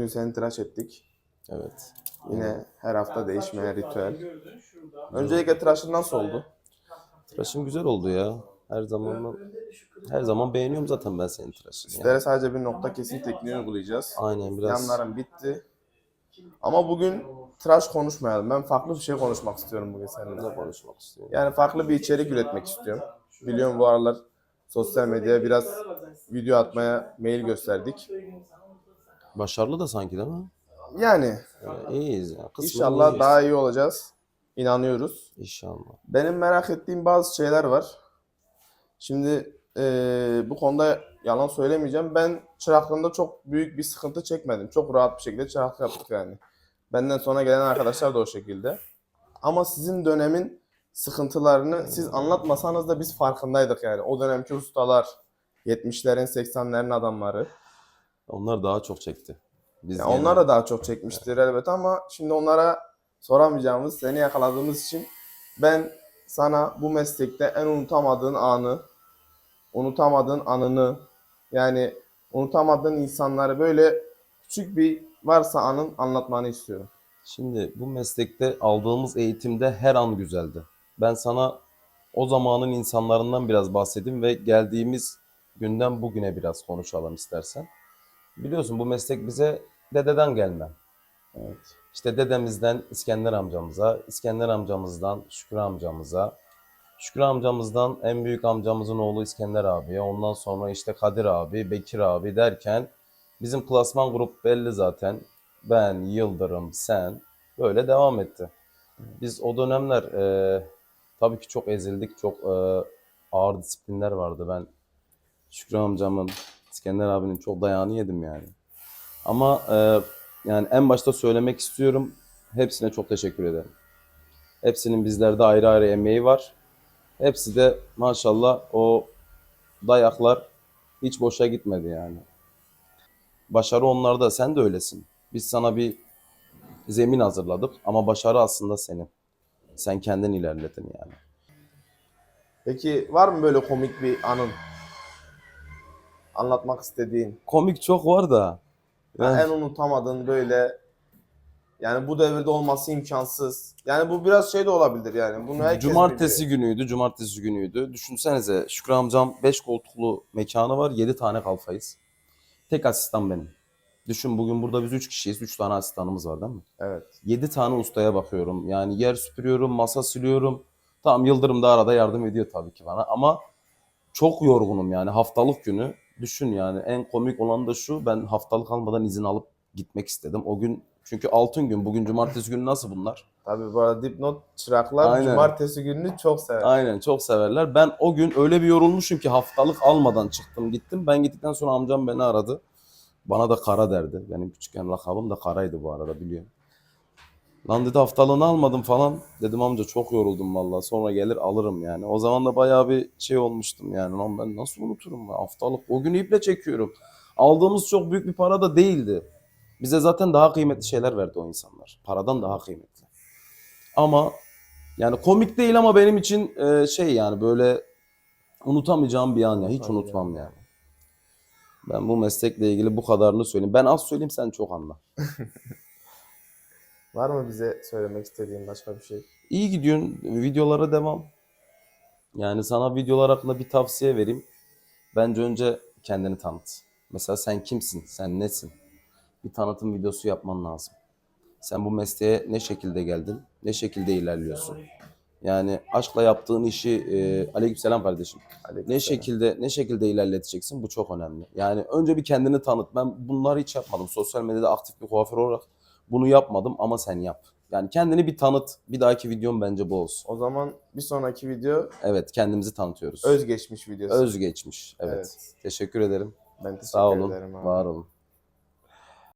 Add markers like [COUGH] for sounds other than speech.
Bugün seni tıraş ettik. Evet. Yine her hafta değişmeyen ritüel. Öncelikle tıraşın nasıl oldu? Tıraşın güzel oldu ya. Her zaman her zaman beğeniyorum zaten ben senin tıraşını. Yani. Sizlere sadece bir nokta kesim tekniği uygulayacağız. Aynen biraz Yanlarım bitti. Ama bugün tıraş konuşmayalım. Ben farklı bir şey konuşmak istiyorum bugün seninle. ne konuşmak istiyorum. Yani farklı bir içerik üretmek istiyorum. Biliyorum bu aralar sosyal medyaya biraz video atmaya mail gösterdik. Başarılı da sanki değil mi? Yani Yani iyiyiz ya. Kısmen inşallah iyiyiz. daha iyi olacağız. İnanıyoruz. İnşallah. Benim merak ettiğim bazı şeyler var. Şimdi eee, bu konuda yalan söylemeyeceğim. Ben çıraklığımda çok büyük bir sıkıntı çekmedim. Çok rahat bir şekilde çıraklık yaptık yani. Benden sonra gelen arkadaşlar da o şekilde. Ama sizin dönemin sıkıntılarını siz anlatmasanız da biz farkındaydık yani. O dönemki ustalar, 70'lerin 80'lerin adamları. Onlar daha çok çekti. Biz Ya gene- onlar da daha çok çekmiştir elbet ama şimdi onlara soramayacağımız, seni yakaladığımız için ben sana bu meslekte en unutamadığın anı, unutamadığın anını, yani unutamadığın insanları böyle küçük bir varsa anın anlatmanı istiyorum. Şimdi bu meslekte aldığımız eğitimde her an güzeldi. Ben sana o zamanın insanlarından biraz bahsedeyim ve geldiğimiz günden bugüne biraz konuşalım istersen. Biliyorsun bu meslek bize dededen gelme. Evet. İşte dedemizden İskender amcamıza, İskender amcamızdan Şükrü amcamıza, Şükrü amcamızdan en büyük amcamızın oğlu İskender abiye, ondan sonra işte Kadir abi, Bekir abi derken bizim klasman grup belli zaten. Ben, Yıldırım, sen böyle devam etti. Biz o dönemler e, tabii ki çok ezildik, çok e, ağır disiplinler vardı. Ben Şükrü amcamın, İskender abinin çok dayağını yedim yani. Ama e, yani en başta söylemek istiyorum. Hepsine çok teşekkür ederim. Hepsinin bizlerde ayrı ayrı emeği var. Hepsi de maşallah o dayaklar hiç boşa gitmedi yani. Başarı onlarda. Sen de öylesin. Biz sana bir zemin hazırladık ama başarı aslında senin. Sen kendin ilerledin yani. Peki var mı böyle komik bir anın? Anlatmak istediğin? Komik çok var da. Yani en unutamadığın böyle yani bu devirde olması imkansız. Yani bu biraz şey de olabilir yani. Bunu herkes Cumartesi biliyor. günüydü, cumartesi günüydü. Düşünsenize Şükrü amcam 5 koltuklu mekanı var, 7 tane kalfayız. Tek asistan benim. Düşün bugün burada biz 3 kişiyiz, 3 tane asistanımız var değil mi? Evet. 7 tane ustaya bakıyorum. Yani yer süpürüyorum, masa siliyorum. Tamam Yıldırım da arada yardım ediyor tabii ki bana ama çok yorgunum yani haftalık günü. Düşün yani en komik olan da şu ben haftalık almadan izin alıp gitmek istedim. O gün çünkü altın gün bugün cumartesi günü nasıl bunlar? Tabii bu arada dipnot çıraklar Aynen. cumartesi gününü çok sever. Aynen çok severler. Ben o gün öyle bir yorulmuşum ki haftalık almadan çıktım gittim. Ben gittikten sonra amcam beni aradı. Bana da kara derdi. Benim küçükken lakabım da karaydı bu arada biliyorum. Lan dedi haftalığını almadım falan. Dedim amca çok yoruldum vallahi. Sonra gelir alırım yani. O zaman da bayağı bir şey olmuştum yani. Lan ben nasıl unuturum ben haftalık. O günü iple çekiyorum. Aldığımız çok büyük bir para da değildi. Bize zaten daha kıymetli şeyler verdi o insanlar. Paradan daha kıymetli. Ama yani komik değil ama benim için e, şey yani böyle unutamayacağım bir an ya. Hiç unutmam yani. Ben bu meslekle ilgili bu kadarını söyleyeyim. Ben az söyleyeyim sen çok anla. [LAUGHS] Var mı bize söylemek istediğin başka bir şey? İyi gidiyorsun. Videolara devam. Yani sana videolar hakkında bir tavsiye vereyim. Bence önce kendini tanıt. Mesela sen kimsin? Sen nesin? Bir tanıtım videosu yapman lazım. Sen bu mesleğe ne şekilde geldin? Ne şekilde ilerliyorsun? Yani aşkla yaptığın işi e, aleykümselam kardeşim. Aleykümselam. Ne şekilde ne şekilde ilerleteceksin? Bu çok önemli. Yani önce bir kendini tanıt. Ben bunları hiç yapmadım. Sosyal medyada aktif bir kuaför olarak bunu yapmadım ama sen yap. Yani kendini bir tanıt. Bir dahaki videom bence bu olsun. O zaman bir sonraki video Evet, kendimizi tanıtıyoruz. özgeçmiş videosu. Özgeçmiş. Evet. Evet. Teşekkür ederim. Ben teşekkür Sağ olun. ederim abi. Var olun.